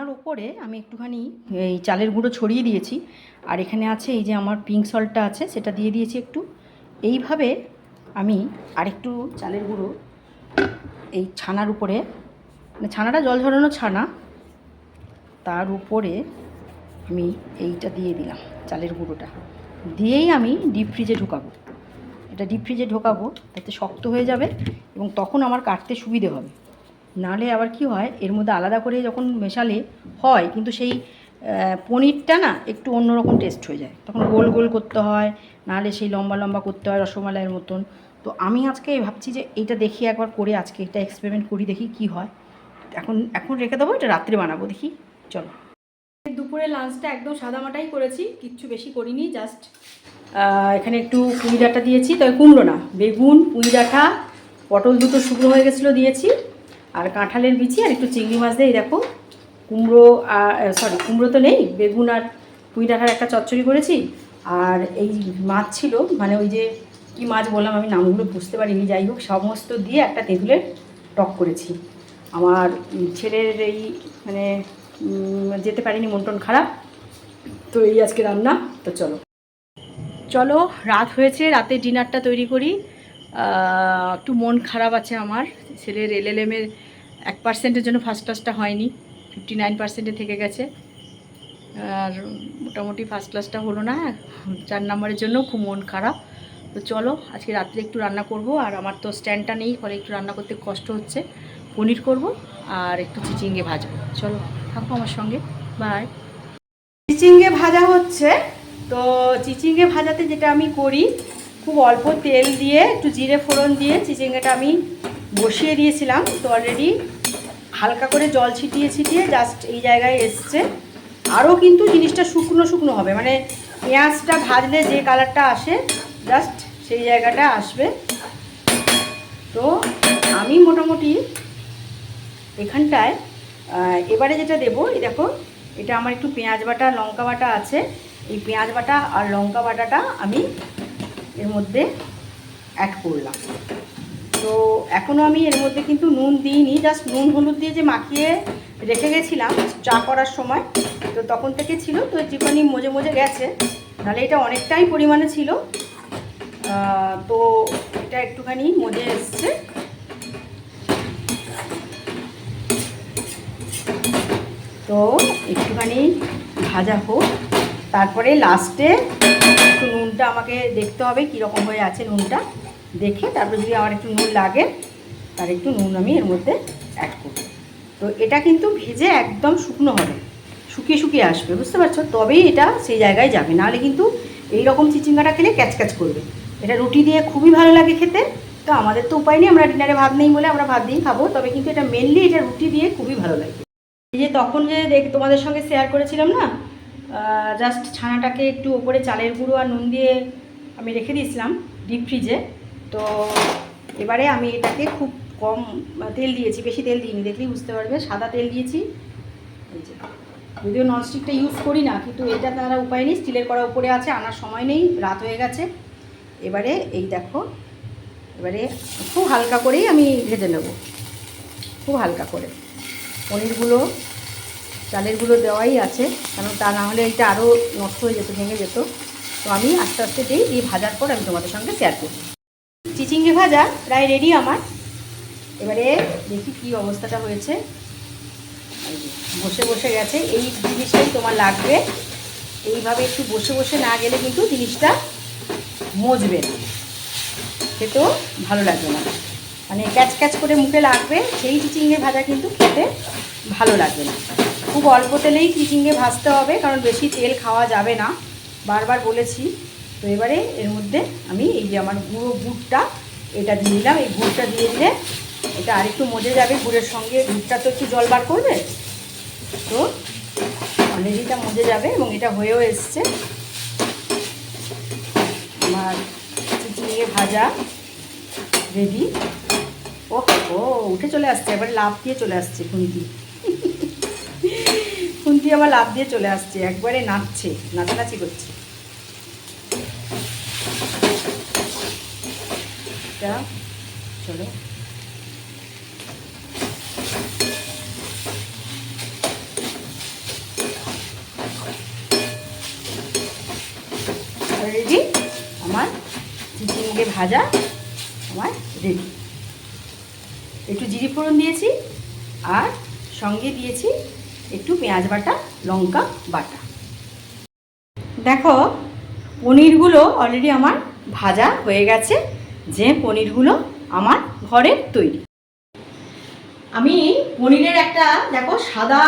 ছানার ওপরে আমি একটুখানি এই চালের গুঁড়ো ছড়িয়ে দিয়েছি। আর এখানে আছে এই যে আমার পিঙ্ক সল্টটা আছে, সেটা দিয়ে দিয়েছি একটু। এইভাবে আমি আরেকটু চালের গুঁড়ো এই ছানার উপরে মানে ছানাটা জল ঝরানো ছানা, তার উপরে আমি এইটা দিয়ে দিলাম চালের গুঁড়োটা। দিয়েই আমি ডিপ ফ্রিজে ঢোকাবো। এটা ডিপ ফ্রিজে ঢোকাবো, তাতে শক্ত হয়ে যাবে এবং তখন আমার কাটতে সুবিধে হবে। নাহলে আবার কি হয়, এর মধ্যে আলাদা করে যখন মেশালে হয়, কিন্তু সেই পনিরটা না একটু অন্যরকম টেস্ট হয়ে যায়। তখন গোল গোল করতে হয় নাহলে সেই লম্বা লম্বা করতে হয় রসমালাইয়ের মতন। তো আমি আজকে ভাবছি যে এইটা দেখি একবার করে, আজকে এটা এক্সপেরিমেন্ট করি, দেখি কি হয়। এখন এখন রেখে দেবো, এটা রাত্রে বানাবো, দেখি, চলো। দুপুরে লাঞ্চটা একদম সাদামাটাই করেছি, কিচ্ছু বেশি করিনি জাস্ট এখানে একটু পুঁই ডাঁটা দিয়েছি, তবে কুমড়ো না, বেগুন, পুঁই ডাঁটা, পটল দুটো শুকনো হয়ে গেছিল দিয়েছি। আর কাঁঠালের বিচি আর একটু চিংড়ি মাছ দিয়ে দেখো। কুমড়ো আর সরি কুমড়ো তো নেই, বেগুন আর পুঁই ডাঁটার একটা চচ্চড়ি করেছি। আর এই মাছ ছিল মানে ওই যে কি মাছ বললাম আমি নামগুলো বুঝতে পারিনি, যাই হোক, সমস্ত দিয়ে একটা তেঁতুলের টক করেছি। আমার ছেলের এই মানে যেতে পারিনি, মন টন খারাপ। তো এই আজকে রান্না, তো চলো। চলো, রাত হয়েছে, রাতে ডিনারটা তৈরি করি। একটু মন খারাপ আছে আমার। ছেলের এলএলএমের এক পার্সেন্টের জন্য ফার্স্ট ক্লাসটা হয়নি ফিফটি নাইন পার্সেন্টে থেকে গেছে। আর মোটামুটি ফার্স্ট ক্লাসটা হলো না, চার নাম্বারের জন্য খুব মন খারাপ। তো চলো, আজকে রাত্রে একটু রান্না করব, আর আমার তো স্ট্যান্ডটা নেই ফলে একটু রান্না করতে কষ্ট হচ্ছে। পনির করব, আর একটু চিচিঙ্গে ভাজবো। চলো, থাকো আমার সঙ্গে বাই চিচিঙ্গে ভাজা হচ্ছে, তো চিচিঙ্গে ভাজাতে যেটা আমি করি খুব অল্প তেল দিয়ে, একটু জিরে ফোড়ন দিয়ে চিচিঙ্গাটা আমি বসিয়ে দিয়েছিলাম। তো অলরেডি হালকা করে জল ছিটিয়ে ছিটিয়ে জাস্ট এই জায়গায় এসছে। আরও কিন্তু জিনিসটা শুকনো শুকনো হবে মানে পেঁয়াজটা ভাজলে যে কালারটা আসে জাস্ট সেই জায়গাটা আসবে। তো আমি মোটামুটি এখানটায় এবারে যেটা দেবো, এই দেখো, এটা আমার একটু পেঁয়াজ বাটা, লঙ্কা বাটা আছে। এই পেঁয়াজ বাটা আর লঙ্কা বাটাটা আমি মধ্যে অ্যাড করলাম। তো এখনও আমি এর মধ্যে কিন্তু নুন দিইনি জাস্ট নুন হলুদ দিয়ে যে মাখিয়ে রেখে গেছিলাম চা করার সময়, তো তখন থেকে ছিল, তো একটুখানি মজে মজে গেছে, নাহলে এটা অনেকটাই পরিমাণে ছিল। তো এটা একটুখানি মজে এসছে। তো একটুখানি ভাজা হোক, তারপরে লাস্টে নুনটা আমাকে দেখতে হবে কীরকম হয়ে আছে নুনটা দেখে তারপর যদি আমার একটু নুন লাগে, তার একটু নুন আমি এর মধ্যে অ্যাড করব। তো এটা কিন্তু ভেজে একদম শুকনো হবে। শুকিয়ে শুকিয়ে আসবে, বুঝতে পারছ? তবেই এটা সেই জায়গায় যাবে। নাহলে কিন্তু এই রকম চিচিঙ্গাটা খেলে ক্যাচ ক্যাচ করবে। এটা রুটি দিয়ে খুবই ভালো লাগে খেতে। তো আমাদের তো উপায় নেই, আমরা ডিনারে ভাত নেই বলে আমরা ভাত দিয়েই খাব। তবে কিন্তু এটা মেনলি এটা রুটি দিয়ে খুবই ভালো লাগে। এই যে তখন যে দেখ তোমাদের সঙ্গে শেয়ার করেছিলাম না জাস্ট ছানাটাকে একটু ওপরে চালের গুঁড়ো আর নুন দিয়ে আমি রেখে দিয়েছিলাম ডিপ ফ্রিজে তো এবারে আমি এটাকে খুব কম তেল দিয়েছি, বেশি তেল দিইনি, দেখলেই বুঝতে পারবে। সাদা তেল দিয়েছি। যদিও ননস্টিকটা ইউজ করি না, কিন্তু এটা তারা উপায় নেই স্টিলের করা উপরে আছে, আনার সময় নেই, রাত হয়ে গেছে। এবারে এই দেখো, এবারে খুব হালকা করেই আমি ভেজে নেব। খুব হালকা করে। পনিরগুলো চালেরগুলো দেওয়াই আছে, কারণ তা না হলে এটা আরও নষ্ট হয়ে যেত, ভেঙে যেত। তো আমি আস্তে আস্তে দিই দিয়ে ভাজার পর আমি তোমাদের সঙ্গে শেয়ার করব চিচিঙ্গে ভাজা প্রায় রেডি আমার। এবারে দেখি কি অবস্থাটা হয়েছে। বসে বসে গেছে, এই জিনিসটাই তোমার লাগবে। এইভাবে একটু বসে বসে না গেলে কিন্তু জিনিসটা মজবে না। খেতেও ভালো লাগবে না। মানে ক্যাচ ক্যাচ করে মুখে লাগবে, সেই চিচিঙ্গে ভাজা কিন্তু খেতে ভালো লাগবে না। খুব অল্প তেলেই চিচিঙ্গে ভাজতে হবে, কারণ বেশি তেল খাওয়া যাবে না। বারবার বলেছি। তো এবারে এর মধ্যে আমি এই যে আমার গুঁড়ো গুড়টা, এটা দিয়ে দিলাম। এই গুড়টা দিয়ে দিলে এটা আরেকটু মজে যাবে। গুড়ের সঙ্গে গুড়টা তো একটু জল বার করবে। তো অলরেডি এটা মজে যাবে এবং এটা হয়েও এসছে। আমার চিচিঙ্গে ভাজা রেডি ও ও, উঠে চলে আসছে। এবার লাভ দিয়ে চলে আসছে খুন্তি। আবার লাভ দিয়ে চলে আসছে, একবারে নাচছে, নাচানাচি করছে। চলো। রেডি আমার চিচিমুগে ভাজা, আমার রেডি একটু জিরি ফোড়ন দিয়েছি, আর সঙ্গে দিয়েছি একটু পেঁয়াজ বাটা, লঙ্কা বাটা। দেখো, পনিরগুলো অলরেডি আমার ভাজা হয়ে গেছে, যে পনিরগুলো আমার ঘরের তৈরি। আমি পনিরের একটা, দেখো, সাদা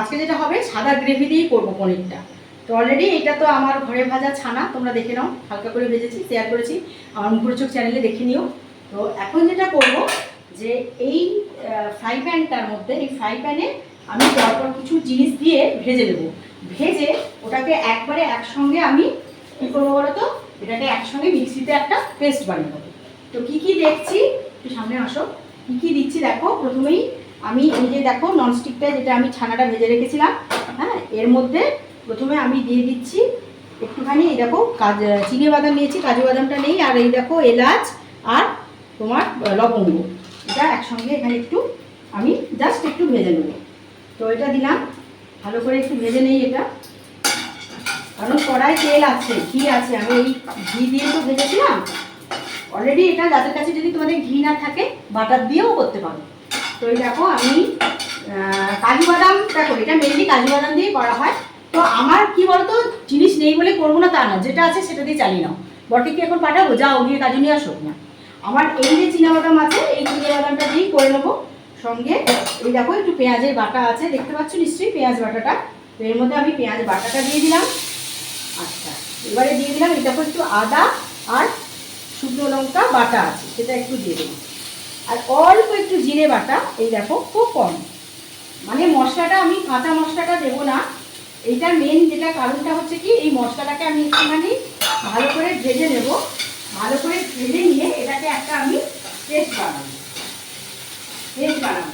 আজকে যেটা হবে, সাদা গ্রেভি দিয়েই করব পনিরটা। তো অলরেডি এটা তো আমার ঘরে ভাজা ছানা, তোমরা দেখে নাও, হালকা করে ভেজেছি শেয়ার করেছি, আমার মুখুর চোখ চ্যানেলে দেখে নিও। তো এখন যেটা করব, যে এই ফ্রাই প্যানটার মধ্যে, এই ফ্রাই প্যানে আমি তারপর কিছু জিনিস দিয়ে ভেজে দেবো। ভেজে ওটাকে একবারে একসঙ্গে আমি কী করব বলো তো এটাকে একসঙ্গে মিক্সিতে একটা পেস্ট বানিয়ে দেবো তো কী কী দেখছি? একটু সামনে আসো। কী কী দিচ্ছি দেখো? প্রথমেই আমি এই যে দেখো ননস্টিকটা যেটা আমি ছানাটা ভেজে রেখেছিলাম হ্যাঁ? এর মধ্যে প্রথমে আমি দিয়ে দিচ্ছি একটুখানি, এই দেখো, কাজ, চিনে বাদাম নিয়েছি, কাজু বাদামটা নেই, আর এই দেখো, এলাচ আর তোমার লবঙ্গ। এটা একসঙ্গে এখানে একটু আমি জাস্ট একটু ভেজে নেব। তো এটা দিলাম। ভালো করে একটু ভেজে নেই এটা। কারণ কড়াই তেল আছে, ঘি আছে। আমি এই ঘি দিয়ে তো ভেজেছিলাম। অলরেডি এটা যাদের কাছে যদি তোমাদের ঘি না থাকে, বাটার দিয়েও করতে পারো। তো এই দেখো আমি কাজু বাদাম, দেখো এটা মেনলি কাজু বাদাম দিয়ে করা হয়। তো আমার কি বলতো, জিনিস নেই বলে করব না তা না যেটা আছে সেটা দিয়ে চালিয়ে নাও। বটে কি এখন পাঠাবো? যাও গিয়ে কাজু নিয়ে আসো। না আমার এই যে বাদাম আছে, এই বাদামটা দিয়েই করে নেব। সঙ্গে। এই দেখো, একটু পেঁয়াজের বাটা আছে, দেখতে পাচ্ছ নিশ্চয়ই পেঁয়াজ বাটাটা? তো এর মধ্যে আমি পেঁয়াজ বাটাটা দিয়ে দিলাম। আচ্ছা এবারে দিয়ে দিলাম, এই দেখো একটু আদা আর শুকনো লঙ্কা বাটা আছে, সেটা একটু দিয়ে দেবো আর অল্প একটু জিরে বাটা, এই দেখো, খুব কম। মানে মশলাটা, আমি কাঁচা মশলাটা দেবো না। এইটা মেন যেটা কারণটা হচ্ছে কি, এই মশলাটাকে আমি একটুখানি ভালো করে ভেজে নেব। ভালো করে ভেজে নিয়ে এটাকে একটা আমি পেস্ট বানাবো। পেস্ট বানাবো।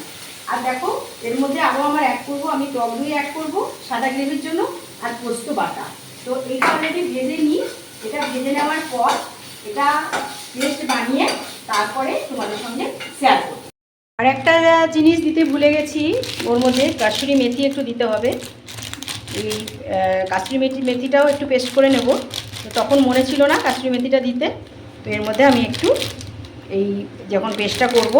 আর দেখো, এর মধ্যে আরও আমার অ্যাড করব, আমি টক দই অ্যাড করব, সাদা গ্রেভির জন্য, আর পোস্ত বাটা। তো এইটা অলরেডি ভেজে নিই এটা ভেজে নেওয়ার পর এটা পেস্ট বানিয়ে তারপরে তোমাদের সঙ্গে শেয়ার করব। আর একটা জিনিস দিতে ভুলে গেছি, ওর মধ্যে কাশ্মীরি মেথি একটু দিতে হবে। এই কাশ্মীরি মেথি, মেথিটাও একটু পেস্ট করে নেব। তো তখন মনে ছিল না কাশ্মীরি মেথিটা দিতে। তো এর মধ্যে আমি একটু এই যখন পেস্টটা করব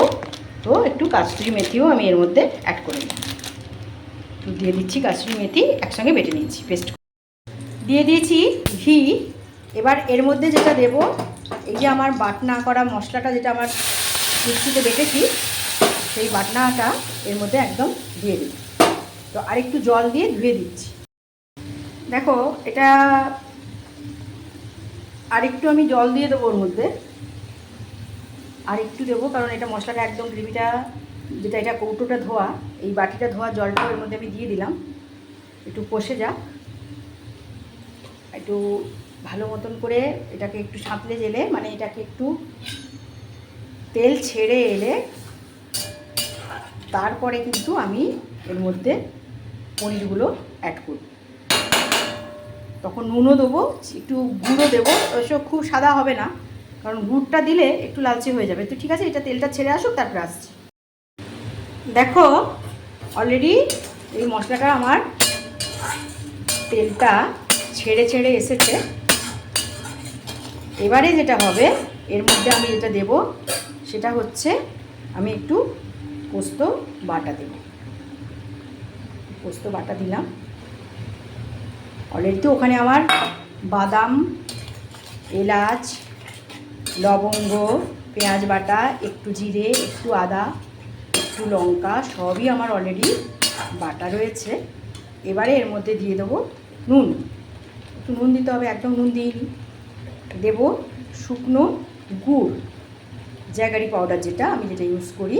তো একটু কাশ্মীরি মেথিও আমি এর মধ্যে অ্যাড করে নেব তো দিয়ে দিচ্ছি কাশ্মীরি মেথি, একসঙ্গে বেটে নিচ্ছি পেস্ট দিয়ে দিয়েছি ঘি। এবার এর মধ্যে যেটা দেব, এই যে আমার বাটনা করা মশলাটা যেটা আমার মিক্সিতে বেটেছি, সেই বাটনাটা এর মধ্যে একদম দিয়ে দিই তো আরেকটু জল দিয়ে ধুয়ে দিচ্ছি। দেখো, এটা আরেকটু আমি জল দিয়ে দেবো ওর মধ্যে। আর একটু দেবো, কারণ এটা মশলাটা একদম গ্রেভিটা, যেটা এটা কৌটোটা ধোয়া, এই বাটিটা ধোয়া জলটা ওর মধ্যে আমি দিয়ে দিলাম। একটু কষে যাক। একটু ভালো মতন করে এটাকে একটু সাঁতলে জেলে মানে এটাকে একটু তেল ছেড়ে এলে তারপরে কিন্তু আমি এর মধ্যে পনিরগুলো অ্যাড করব। তখন নুনও দেবো, একটু গুঁড়ো দেবো, অবশ্য খুব সাদা হবে না। কারণ গুড়টা দিলে একটু লালচে হয়ে যাবে। তো ঠিক আছে, এটা তেলটা ছেড়ে আসুক, তারপরে আসছি। দেখো অলরেডি এই মশলাটা আমার তেলটা ছেড়ে ছেড়ে এসেছে। এবারে যেটা হবে, এর মধ্যে আমি যেটা দেব, সেটা হচ্ছে আমি একটু পোস্ত বাটা দেব। পোস্ত বাটা দিলাম। অলরেডি তো ওখানে আমার বাদাম, এলাচ লবঙ্গ, পেঁয়াজ বাটা, একটু জিরে, একটু আদা, একটু লঙ্কা, সবই আমার অলরেডি বাটা রয়েছে। এবারে এর মধ্যে দিয়ে দেবো নুন। একটু নুন দিতে হবে, একদম নুন দিইনি দেবো শুকনো গুড় জ্যাগারি পাউডার যেটা, আমি যেটা ইউজ করি।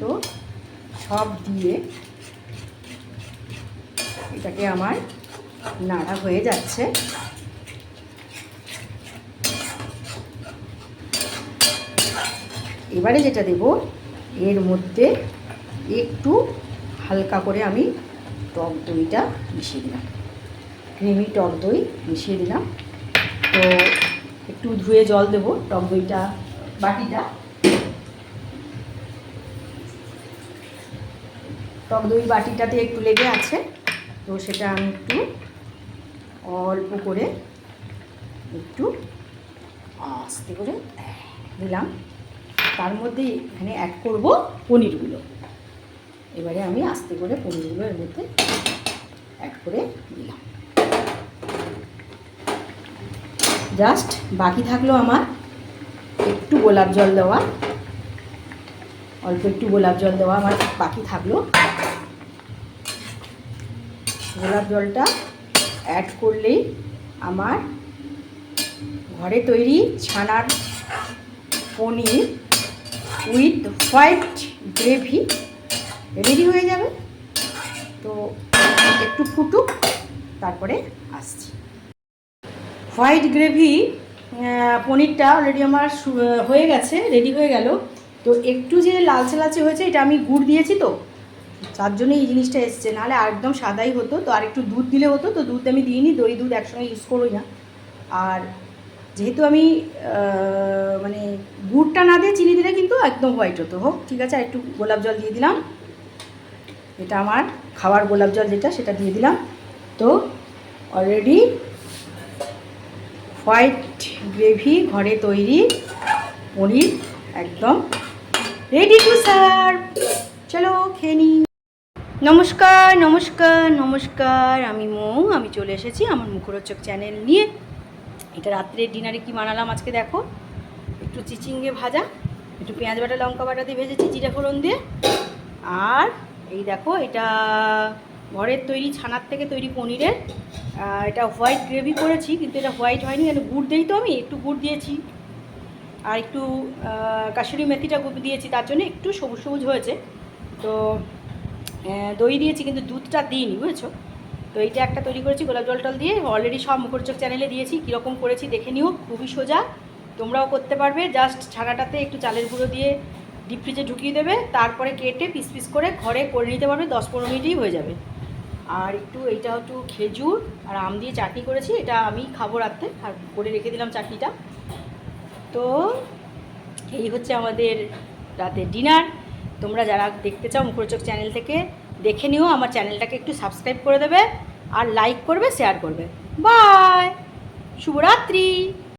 তো সব দিয়ে এটাকে আমার নাড়া হয়ে যাচ্ছে। এবারে যেটা দেব, এর মধ্যে একটু হালকা করে আমি টক দইটা মিশিয়ে দিলাম। ক্রিমি টক দই মিশিয়ে দিলাম। তো একটু ধুয়ে জল দেবো টক দইটা বাটিটা। টক দই বাটিটাতে একটু লেগে আছে, তো সেটা আমি একটু অল্প করে একটু আস্তে করে দিলাম। তার মধ্যে এখানে অ্যাড করব পনিরগুলো। এবারে আমি আস্তে করে পনিরগুলো এর মধ্যে অ্যাড করে দিলাম জাস্ট বাকি থাকল আমার একটু গোলাপ জল দেওয়া। অল্প একটু গোলাপ জল দেওয়া আমার বাকি থাকল। গোলাপ জলটা অ্যাড করলেই আমার ঘরে তৈরি ছানার paneer with white gravy ready হয়ে যাবে। তো একটু ফুটুক, তারপরে আসছি। হোয়াইট গ্রেভি পনিরটা অলরেডি আমার হয়ে গেছে রেডি হয়ে গেল। তো একটু যে লালচে লালচে হয়েছে, এটা আমি গুড় দিয়েছি তো। তার জন্য এই জিনিসটা এসছে। নাহলে একদম সাদাই হতো, তো আর একটু দুধ দিলে হতো, তো দুধ আমি দিইনি, দই দুধ একসঙ্গে ইউজ করি না। আর যেহেতু আমি মানে গুড়টা না দিয়ে চিনি দিলে কিন্তু একদম হোয়াইট হতো। হোক, ঠিক আছে, আর একটু গোলাপ জল দিয়ে দিলাম। এটা আমার খাওয়ার গোলাপ জল যেটা, সেটা দিয়ে দিলাম। তো অলরেডি হোয়াইট গ্রেভি ঘরে তৈরি পনির একদম রেডি টু সার্ভ চলো খেয়ে নমস্কার নমস্কার নমস্কার, আমি মৌ, আমি চলে এসেছি আমার মুখরোচক চ্যানেল নিয়ে। এটা রাত্রের ডিনারে কি বানালাম আজকে দেখো? একটু চিচিঙ্গে ভাজা, একটু পেঁয়াজ বাটা, লঙ্কা বাটা দিয়ে ভেজেছি, জিরা ফোড়ন দিয়ে। আর এই দেখো, এটা ঘরের তৈরি ছানার থেকে তৈরি পনিরের এটা হোয়াইট গ্রেভি করেছি, কিন্তু এটা হোয়াইট হয়নি কেন গুড় দিই তো আমি, একটু গুড় দিয়েছি। আর একটু কাশুরি মেথিটা গুড় দিয়েছি, তার জন্য একটু সবুজ সবুজ হয়েছে। তো দই দিয়েছি, কিন্তু দুধটা দিইনি, বুঝেছ? তো এইটা একটা তৈরি করেছি, গোলাপ জল টল দিয়ে। অলরেডি সব মুখরোচক চ্যানেলে দিয়েছি, কীরকম করেছি দেখে নিও, খুবই সোজা। তোমরাও করতে পারবে জাস্ট ছানাটাতে একটু চালের গুঁড়ো দিয়ে ডিপ ফ্রিজে ঢুকিয়ে দেবে, তারপরে কেটে পিস পিস করে ঘরে করে নিতে পারবে, দশ পনেরো মিনিটেই হয়ে যাবে। আর একটু এইটা একটু খেজুর আর আম দিয়ে চাটনি করেছি, এটা আমি খাব রাত্রে, আর করে রেখে দিলাম চাটনিটা। তো এই হচ্ছে আমাদের রাতের ডিনার তোমরা যারা দেখতে চাও মুখরোচক চ্যানেল থেকে দেখে নিও, আমার চ্যানেলটাকে একটু সাবস্ক্রাইব করে দেবে আর লাইক করবে শেয়ার করবে। বাই শুভরাত্রি!